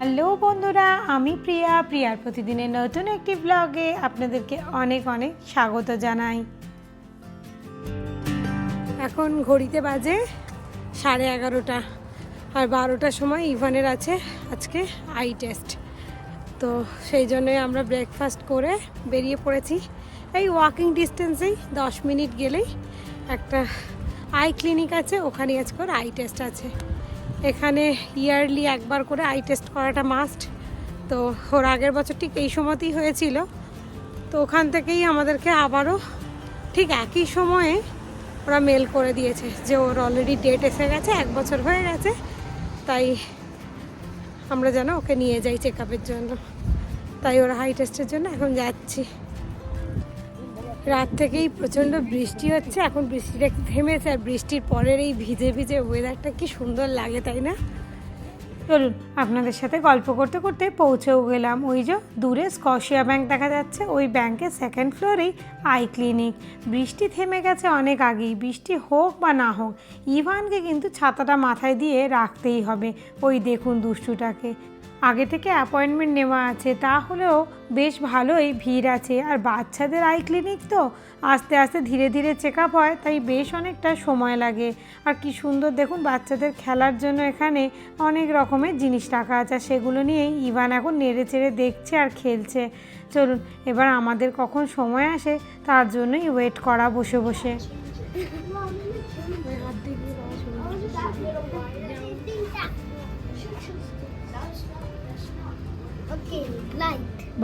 Hello বন্ধুরা, আমি প্রিয়া। প্রিয়ার প্রতিদিনের নতুন একটি ব্লগে আপনাদেরকে অনেক অনেক স্বাগত জানাই। এখন ঘড়িতে বাজে সাড়ে এগারোটা আর বারোটার সময় ইভানের আছে আজকে আই টেস্ট তো সেই জন্যই আমরা ব্রেকফাস্ট করে বেরিয়ে পড়েছি। এই ওয়াকিং ডিস্টেন্সেই দশ মিনিট গেলেই একটা আই ক্লিনিক আছে, ওখানে আজকে আই টেস্ট আছে। এখানে ইয়ারলি একবার করে আই টেস্ট করাটা মাস্ট তো ওর আগের বছর ঠিক এই সময়তেই হয়েছিল। তো ওখান থেকেই আমাদেরকে আবারও ঠিক একই সময়ে ওরা মেল করে দিয়েছে যে ওর অলরেডি ডেট এসে গেছে, এক বছর হয়ে গেছে। তাই আমরা যেন ওকে নিয়ে যাই চেক জন্য। তাই ওরা হাই টেস্টের জন্য এখন যাচ্ছি। রাত থেকেই প্রচণ্ড বৃষ্টি হচ্ছে, এখন বৃষ্টিটা থেমেছে, আর বৃষ্টির পরের এই ভিজে ভিজে ওয়েদারটা কি সুন্দর লাগে, তাই না? চলুন, আপনাদের সাথে গল্প করতে করতে পৌঁছেও গেলাম। ওই যে দূরে স্কশিয়া ব্যাংক দেখা যাচ্ছে, ওই ব্যাংকের সেকেন্ড ফ্লোরেই আই ক্লিনিক বৃষ্টি থেমে গেছে অনেক আগেই, বৃষ্টি হোক বা না হোক, ইভানকে কিন্তু ছাতাটা মাথায় দিয়ে রাখতেই হবে। ওই দেখুন দুষ্টুটাকে। আগে থেকে অ্যাপয়েন্টমেন্ট নেওয়া আছে তাহলেও বেশ ভালোই ভিড় আছে আর বাচ্চাদের আই ক্লিনিক তো আস্তে আস্তে ধীরে ধীরে চেক আপ হয় তাই বেশ অনেকটা সময় লাগে আর কি সুন্দর দেখুন বাচ্চাদের খেলার জন্য এখানে অনেক রকমের জিনিস রাখা আছে আর সেগুলো নিয়েই ইভান এখন নেড়ে চেড়ে দেখছে আর খেলছে চলুন এবার আমাদের কখন সময় আসে তার জন্যই ওয়েট করা বসে বসে Şey, şey, şey. Şu çizgiden sonra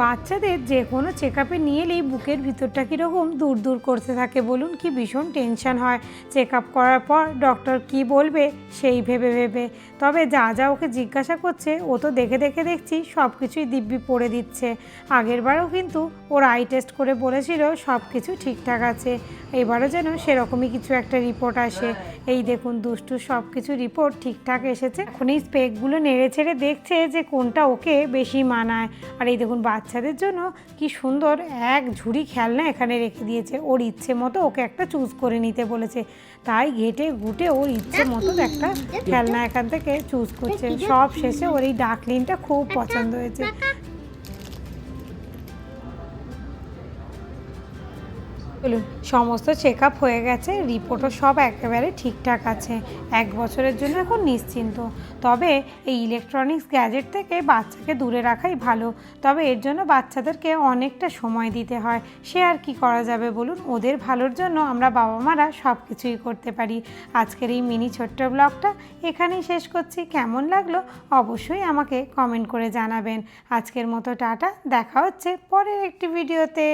বাচ্চাদের যে কোনো চেক আপে নিয়ে এলেই বুকের ভিতরটা কীরকম দূর দূর করতে থাকে বলুন কি ভীষণ টেনশন হয়। চেক আপ করার পর ডক্টর কি বলবে সেই ভেবে ভেবে। তবে যা যা ওকে জিজ্ঞাসা করছে, ও তো দেখে দেখে দেখছি সব কিছুই দিব্যি পড়ে দিচ্ছে। আগেরবারও কিন্তু ওর আই টেস্ট করে বলেছিল সব কিছু ঠিকঠাক আছে। এবারও যেন সেরকমই কিছু একটা রিপোর্ট আসে। এই দেখুন দুষ্টু সব কিছু রিপোর্ট ঠিকঠাক এসেছে। এখন এই স্পেকগুলো নেড়ে ছেড়ে দেখছে যে কোনটা ওকে বেশি মানায়। আর এই দেখুন, বাচ্চাদের জন্য কি সুন্দর এক ঝুড়ি খেলনা এখানে রেখে দিয়েছে। ওর ইচ্ছে মতো ওকে একটা চুজ করে নিতে বলেছে। তাই ঘেটে ঘুটে ওর ইচ্ছে মতো একটা খেলনা এখান থেকে চুজ করছে। সব শেষে ওর এই ডাকলিনটা খুব পছন্দ হয়েছে। বলুন সমস্ত চেক আপ হয়ে গেছে রিপোর্টও সব একেবারে ঠিকঠাক আছে। এক বছরের জন্য এখন নিশ্চিন্ত। তবে এই ইলেকট্রনিক্স গ্যাজেট থেকে বাচ্চাকে দূরে রাখাই ভালো। তবে এর জন্য বাচ্চাদেরকে অনেকটা সময় দিতে হয়। সে আর কি করা যাবে বলুন? ওদের ভালোর জন্য আমরা বাবা মারা সব কিছুই করতে পারি। আজকের এই মিনি ছোট্ট ব্লগটা এখানেই শেষ করছি। কেমন লাগল অবশ্যই আমাকে কমেন্ট করে জানাবেন। আজকের মতো টাটা, দেখা হচ্ছে পরের একটি ভিডিওতে